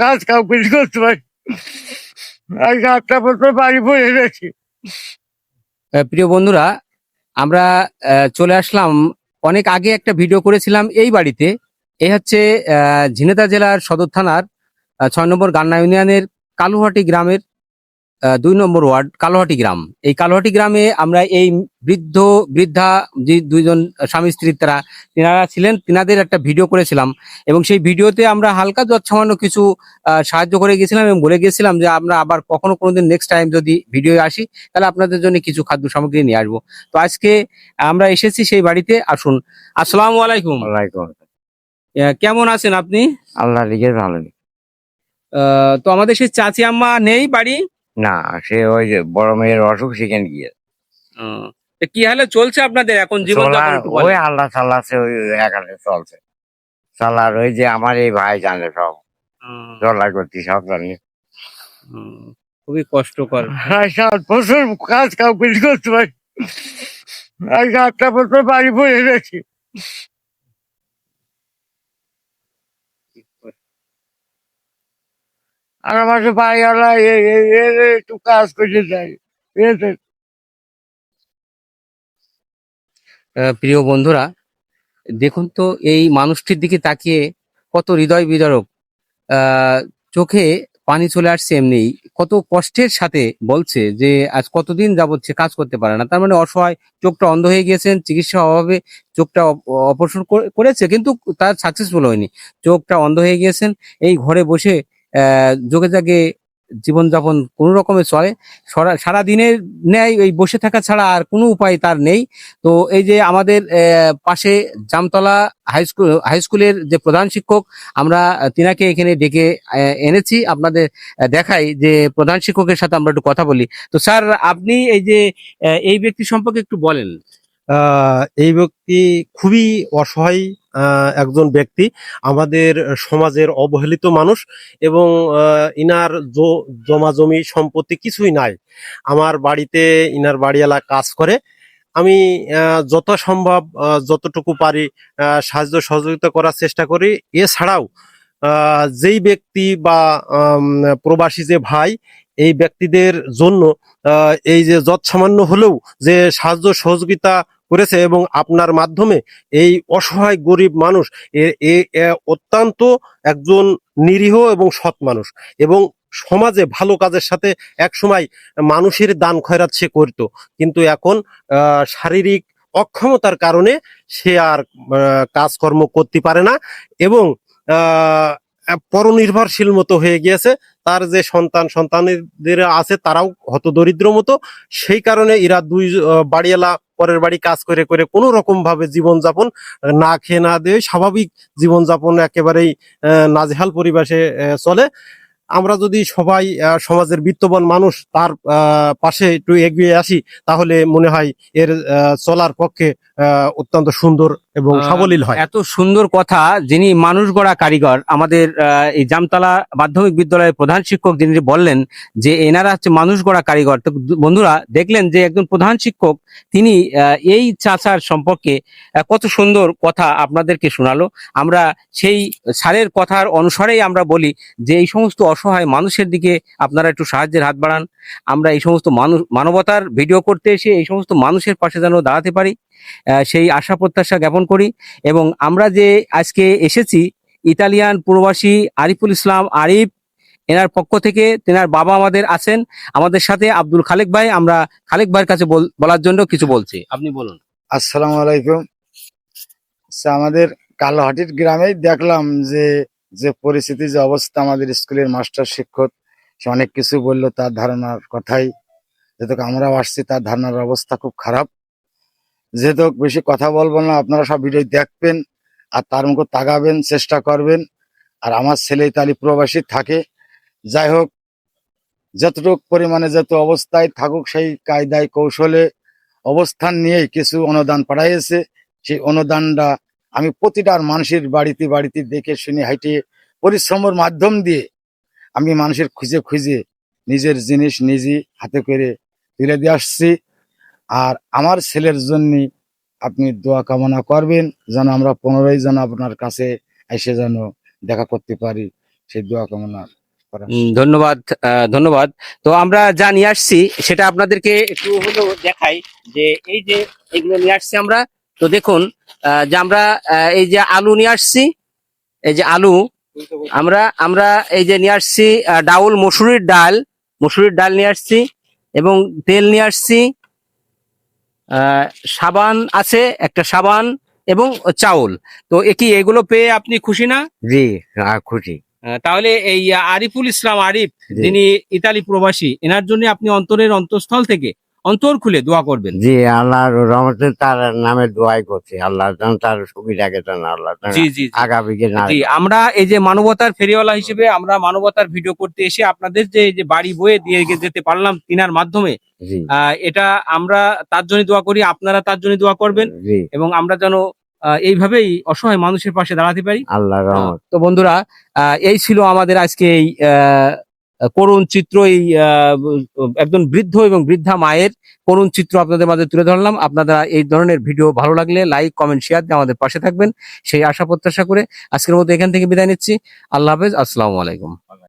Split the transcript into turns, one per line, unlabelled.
কাজ কাউ করতে পারি আজ আটটা বাড়ি পড়ে গেছি।
প্রিয় বন্ধুরা, আমরা চলে আসলাম। অনেক আগে একটা ভিডিও করেছিলাম এই বাড়িতে। এই হচ্ছে ঝিনেদা জেলার সদর থানার ছয় নম্বর গান্না ইউনিয়নের কালুহাটি গ্রামের দুই নম্বর ওয়ার্ড কালোহাটি গ্রাম। এই কালোহাটি গ্রামে আমরা এই বৃদ্ধ বৃদ্ধা যে দুইজন স্বামী স্ত্রী তারা তিনারা ছিলেন তিনাদের একটা ভিডিও করেছিলাম এবং সেই ভিডিওতে আমরা হালকা যৎসামান্য কিছু সাহায্য করে গেছিলাম এবং বলে গেছিলাম যে আমরা আবার কখনো কোনোদিন নেক্সট টাইম যদি ভিডিও আসি তাহলে আপনাদের জন্য কিছু খাদ্য সামগ্রী নিয়ে আসব। তো আজকে আমরা এসেছি সেই বাড়িতে আসুন। আসসালামু আলাইকুম।
ওয়ালাইকুম
কেমন আছেন আপনি?
আল্লাহ ভালো।
তো আমাদের সেই চাচি আম্মা নেই বাড়ি।
না সে ওই যে বড় মেয়ের অসুখ সেখানে গিয়ে।
তো কি হালে চলছে আপনাদের এখন জীবন
চলা ওই আল্লাহ চাল্লাছে ওই একালে চলছে। চালার ওই যে আমার এই ভাই জানে সব। চলা করছি সব জানি।
খুবই কষ্টকর।
সাত বছর কাজ কাউ কিছু করতে পারি। আজ আটটা বছর বাড়ি বসে গেছি। আর এ- এ একটু কাজ করতে চাই।
আহ, প্রিয় বন্ধুরা দেখুন তো এই মানুষটির দিকে তাকিয়ে কত হৃদয় বিদারক। চোখে পানি চলে আসছে এমনি। কত কষ্টের সাথে বলছে যে আজ কতদিন যাবত সে কাজ করতে পারে না। তার মানে অসহায় চোখটা অন্ধ হয়ে গিয়েছেন চিকিৎসা অভাবে চোখটা অপ- অপারেশন করে- করেছে কিন্তু তার সাকসেসফুল হয়নি। চোখটা অন্ধ হয়ে গিয়েছেন এই ঘরে বসে যোগে জাগে জীবনযাপন কোনো রকমে চলে। সারা- সারাদিনের ন্যায় ওই বসে থাকা ছাড়া আর কোনো উপায় তার নেই। তো এই যে আমাদের পাশে জামতলা হাই স্কুল, হাই স্কুলের যে প্রধান শিক্ষক, আমরা তিনাকে এখানে ডেকে এনেছি। আপনাদের দেখাই যে প্রধান শিক্ষকের সাথে আমরা একটু কথা বলি। তো স্যার, আপনি এই যে এই ব্যক্তি সম্পর্কে একটু বলেন।
এই ব্যক্তি খুবই অসহায় একজন ব্যক্তি আমাদের সমাজের অবহেলিত মানুষ এবং ইনার জ- জমাজমি সম্পত্তি কিছুই নাই। আমার বাড়িতে ইনার বাড়িওয়ালা কাজ করে। আমি আহ, যথাসম্ভব আহ, যতটুকু পারি সাহায্য সহযোগিতা করার চেষ্টা করি। এছাড়াও যেই ব্যক্তি বা প্রবাসী যে ভাই এই ব্যক্তিদের জন্য এই যে যৎসামান্য হলেও যে সাহায্য সহযোগিতা করেছে এবং আপনার মাধ্যমে এই অসহায় গরিব মানুষ এ- অত্যন্ত একজন নিরীহ এবং সৎ মানুষ এবং সমাজে ভালো কাজের সাথে এক সময় মানুষের দান খয়রাত সে করতো। কিন্তু এখন শারীরিক অক্ষমতার কারণে সে আর কাজকর্ম করতে পারে না এবং পরনির্ভরশীল মতো হয়ে গিয়েছে। তার যে সন্তান, সন্তানদের আছে তারাও হতদরিদ্র মতো। সেই কারণে এরা দুই বাড়িওয়ালা পরের বাড়ি কাজ করে করে কোনো রকম ভাবে জীবনযাপন না খেয়ে না দিয়ে স্বাভাবিক জীবনযাপন একেবারেই নাজেহাল পরিবেশে চলে। আমরা যদি সবাই সমাজের বিত্তবান মানুষ তার পাশে একটু এগিয়ে আসি তাহলে মনে হয় এর চলার পক্ষে অত্যন্ত সুন্দর এবং সাবলীল হয়।
এত সুন্দর কথা যিনি মানুষ গড়া কারিগর আমাদের এই জামতলা মাধ্যমিক বিদ্যালয়ের প্রধান শিক্ষক যিনি বললেন যে এনারা হচ্ছে মানুষ গড়া কারিগর। তো বন্ধুরা দেখলেন যে একজন প্রধান শিক্ষক তিনি এই চাচার সম্পর্কে কত সুন্দর কথা আপনাদেরকে শোনালো। আমরা সেই সারের কথার অনুসারেই আমরা বলি যে এই সমস্ত অসহায় মানুষের দিকে আপনারা একটু সাহায্যের হাত বাড়ান। আমরা এই সমস্ত মানুষ মানবতার ভিডিও করতে এসে এই সমস্ত মানুষের পাশে যেন দাঁড়াতে পারি সেই আশা প্রত্যাশা জ্ঞাপন করি এবং আমরা যে আজকে এসেছি ইতালিয়ান প্রবাসী আরিফুল ইসলাম আরিফ এনার পক্ষ থেকে তেনার বাবা আমাদের আছেন। আমাদের সাথে আব্দুল খালেক ভাই আমরা খালেক ভাইয়ের কাছে বল- বলার জন্য কিছু বলছি। আপনি বলুন।
আসসালামু আলাইকুম। আচ্ছা, আমাদের কালোহাটির গ্রামেই দেখলাম যে যে পরিস্থিতি, যে অবস্থা আমাদের স্কুলের মাস্টার শিক্ষক, সে অনেক কিছু বলল তার ধারণার কথাই। যেহেতু আমরাও আসছি, তার ধারণার অবস্থা খুব খারাপ। যেহেতু বেশি কথা বলব না, আপনারা সব ভিডিও দেখবেন আর তার মুখে তাকাবেন, চেষ্টা করবেন। আর আমার ছেলে তালি প্রবাসী থাকে। যাই হোক, যতটুকু পরিমাণে যত অবস্থায় থাকুক, সেই কায়দায়, কৌশলে অবস্থান নিয়েই কিছু অনুদান পাঠাইয়েছে। সেই অনুদানটা আমি প্রতিটা মানুষের বাড়িতে বাড়িতে দেখে শুনে হাইটে পরিশ্রমের মাধ্যম দিয়ে আমি মানুষের খুঁজে খুঁজে নিজের জিনিস নিজে হাতে করে তুলে দিয়ে আসছি। আর আমার ছেলের জন্য আপনি দোয়া কামনা করবেন যেন আমরা পনেরোই যেন আপনার কাছে এসে যেন দেখা করতে পারি। সেই দোয়া কামনা
ধন্যবাদ ধন্যবাদ। তো আমরা যা নিয়ে আসছি সেটা আপনাদেরকে একটু হলেও দেখাই যে এই যে এগুলো নিয়ে আসছি আমরা। তো দেখুন আহ, যে আমরা এই যে আলু নিয়ে আসছি এই যে আলু আমরা আমরা এই যে নিয়ে আসছি ডাউল মসুরির ডাল মসুরির ডাল নিয়ে আসছি এবং তেল নিয়ে আসছি সাবান আছে একটা সাবান এবং চাউল। তো কি এগুলো পেয়ে আপনি খুশি না?
জি আহ, খুশি।
তাহলে এই আরিফুল ইসলাম আরিফ। যিনি ইতালি প্রবাসী এনার জন্য আপনি অন্তরের অন্তঃস্থল থেকে অন্তর খুলে দোয়া করবেন।
জি আল্লাহর রহমতে তার নামে দোয়াই করছি। আল্লাহ যেন তার সুবিধাকে যেন আল্লাহ
জি জি।
আগামীকে না
জি আমরা এই যে মানবতার ফেরিওয়ালা হিসেবে আমরা মানবতার ভিডিও করতে এসে আপনাদের যে যে বাড়ি বয়ে দিয়ে যেতে পারলাম তিনার মাধ্যমে এটা আমরা তার জন্য দোয়া করি আপনারা তার জন্য দোয়া করবেন এবং আমরা যেন এইভাবেই অসহায় মানুষের পাশে দাঁড়াতে পারি।
আল্লাহ রহমত।
তো বন্ধুরা আহ, এই ছিল আমাদের আজকে এই আহ, করুণ চিত্র এই একজন বৃদ্ধ এবং বৃদ্ধা মায়ের করুণ চিত্র আপনাদের মাঝে তুলে ধরলাম। আপনারা এই ধরনের ভিডিও ভালো লাগলে লাইক, কমেন্ট, শেয়ার দিয়ে আমাদের পাশে থাকবেন। সেই আশা প্রত্যাশা করে আজকের মতো এখান থেকে বিদায় নিচ্ছি। আল্লাহ হাফেজ। আসসালামু আলাইকুম।